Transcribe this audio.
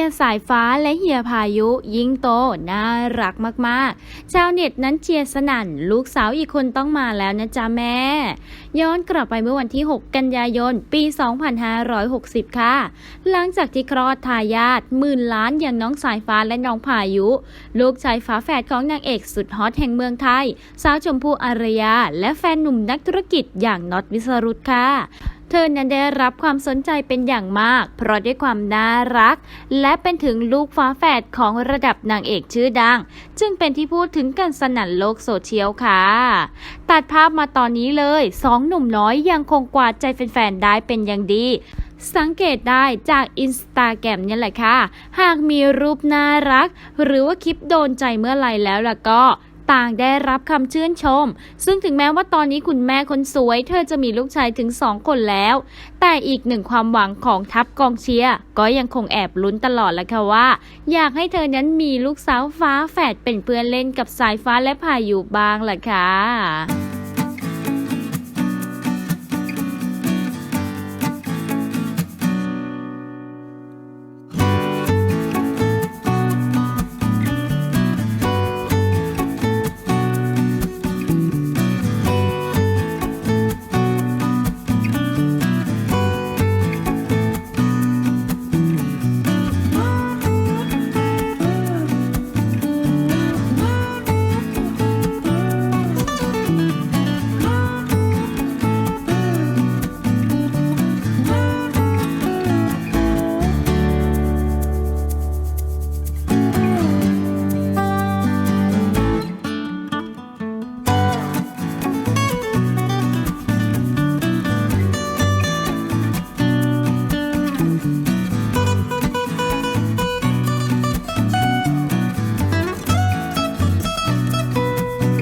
ียสายฟ้าและเฮียพายุยิ่งโตน่ารักมากๆชาวเน็ตนั้นเชียร์สนั่น ลูกสาวอีกคนต้องมาแล้วนะจ๊ะแม่ ย้อนกลับไปเมื่อวันที่ 6 กันยายน ปี 2560 ค่ะ หลังจากที่คลอดทายาทหมื่นล้านอย่างน้องสายฟ้าและน้องพายุ ลูกชายฝาแฝดของนางเอกสุดฮอตแห่งเมืองไทย สาวชมพู่อารยา และแฟนหนุ่มนักธุรกิจอย่างน็อตวิสรุตค่ะ เธอนั้นได้รับความสนใจเป็นอย่างมาก เพราะด้วยความน่ารัก และเป็นถึงลูกฟ้าแฝดของระดับนางเอกชื่อดัง จึงเป็นที่พูดถึงกันสนั่นโลกโซเชียลค่ะ ตัดภาพมาตอนนี้เลยสองหนุ่มน้อยยังคงกวาดใจแฟนๆได้เป็นอย่างดีสังเกตได้จากอินสตาแกรมนี่แหละค่ะ หากมีรูปน่ารัก หรือว่าคลิปโดนใจเมื่อไหร่แล้วล่ะก็ ต่างได้รับคำชื่นชม ซึ่งถึงแม้ว่าตอนนี้คุณแม่คนสวย เธอจะมีลูกชายถึง 2 คนแล้ว แต่อีกหนึ่งความหวังของทัพกองเชียร์ก็ยังคงแอบลุ้นตลอดแหละค่ะว่า อยากให้เธอนั้นมีลูกสาวฟ้าแฝดเป็นเพื่อนเล่นกับสายฟ้าและพายุบ้างล่ะค่ะ